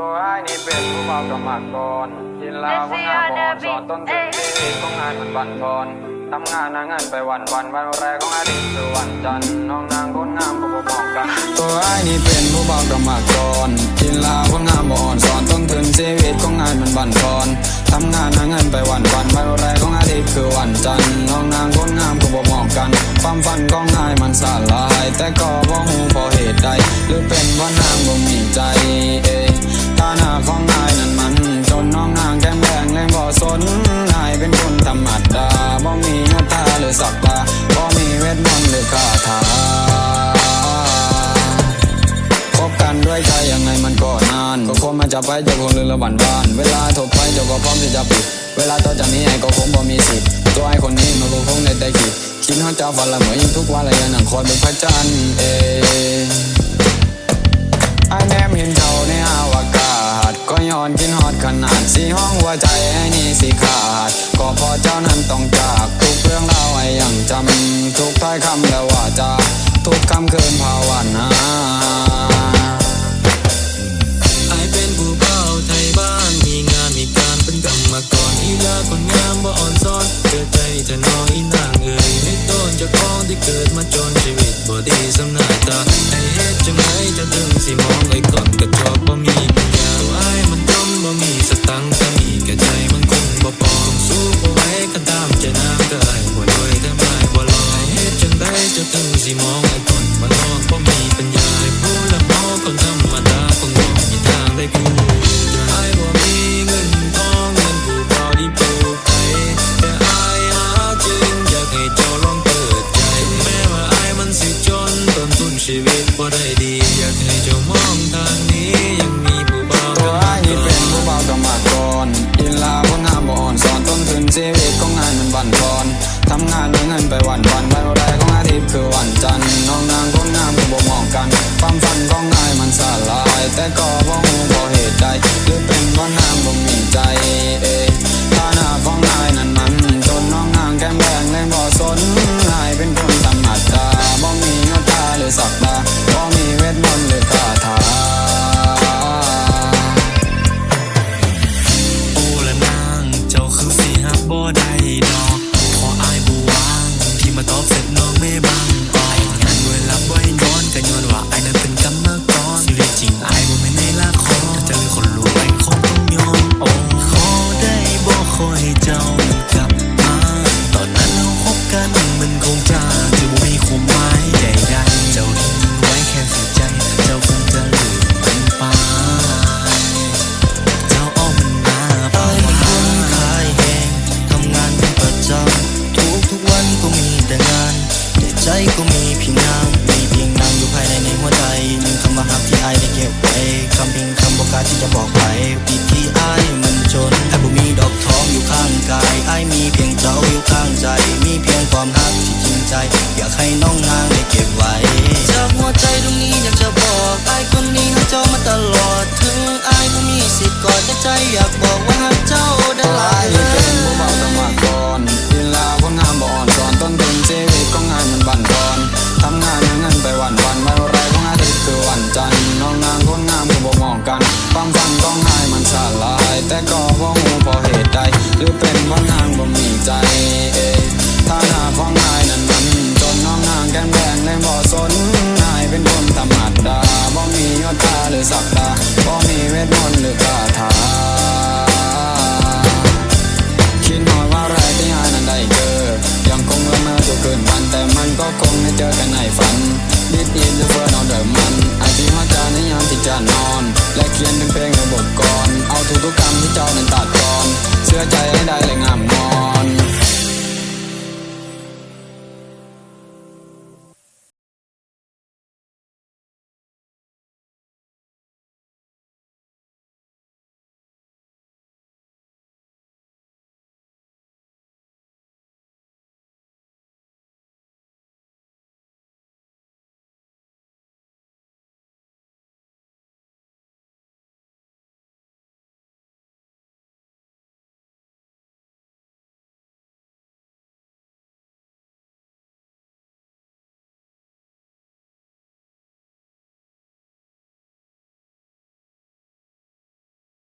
ตัวไอ้นี่เป็นผู้เบากรรมกรกินลาวคนงานบอนสอนต้นทุนชีวิตของงานมันบั่นทอนทำงานหางินไปวันวันวันแรกของอาทิตย์คือวันจันทร์น้องนางคนงามก็บ่บอกกัน ตัวไอ้นี่เป็นผู้เบากรรมกรกินลาวคนงามบอนสอนต้นทุนชีวิตของงานมันบั่นทอนทำงานหาเงินไปวันวันวันแรกของอาทิตย์คือวันจันทร์น้องนางคนงามก็บ่บอกกันความฝันของนายมันสลาย แต่ก็บ่ฮู้เพราะเหตุใดหรือเป็นว่านางบ่มีใจาตาหรือสักตาบ่มีเวทมนต์หรือคาถาคบกันด้วยใจยังไงมันก็นาน ก็คงมาจะไปจะคงลืมละวันบ้าน เวลาโทรไปเจ้าก็พร้อมที่จะปิด เวลาต่อจากนี้ไอ้ก็คงบ่มีสิทธิ์ตัวไอ้คนนี้มันก็คงได้แต่คิดคิดฮอดเจ้าฝันละเหมือนยิ่งทุกวันเลยยังนั่งคอยเป็นพระจันทร์เอยไอ้แนมเห็นเจ้าในอวกาศก็ย้อนกินฮอดขนาดสีห้องหัวใจไอ้นี่สิขา อยคำและว่าจาทุกคำคืนภาวนาไอเป็นผู้เบาไทยบ้านมีงานมีการเป็นกรรมกรอีลาคนงามบ่อ่อนซ้อนเกิดใจจะน้อยนางเอ่ยไม่โดนเจากของที่เกิดมาจนชีวิตบ่ดีสำนาตาไอเฮ็ดจังไงจะถึงสิมองไอ้ก่อนกระจอกบ่มี ได้ดี อยากให้เจ้ามองทางนี้ยังมีผู้บ่าวตัวไอ้นี่เป็นผู้เบากรรมกรอินลาคนห้ามบ่อ่อนสอนต้นทุนชีวิตของงานมันบั่นทอนทำงานหาเงินไปวันวันวันไรของอาทิตย์คือวันจันทร์น้องนางคนงามก็บ่มองกันความฝันของนายมันสลายแต่ก่อน ได้ดอกขออายบ่วางที่มาตอบเสร็จน้องไม่บังอ่อนงานด้วยรับไว้นอนก็ย้อนว่าอายนั้นเป็นกรรมกรชีวิตจริงอายบ่แม่นในละครจะเลยคนรู้ไอ้คงต้องยอมโอ้ขอได้บ่ขอให้เจ้า ใจก็มีเพียงนางมีเพียงนางอยู่ภายในในหัวใจหนึ่งคำว่าหักที่ไอ้ายได้เก็บไว้คำเพียงคำบอกกาที่จะบอกไปปีที่ไอ้ายมันจนไอ้บ่มีดอกทองอยู่ข้างกายไอ้ายมีเพียงเจ้าอยู่ข้างใจ มีเพียงความหักที่จริงใจ อยากให้น้องนางได้เก็บไว้ือสักดาบ่มีเวทมนต์หรือคาถาคิดหน่อยว่าไรกที่หานั้นได้เกิดยังคงละเมอทุกคืนวันแต่มันก็คงไม่เจอกันในฝันดิ้นอินหรือเฟอร์นอนเดิมมันไอที่มัวใจในยามที่จะนอน และเขียนเป็นเพลงในบทกรเอาทุกๆ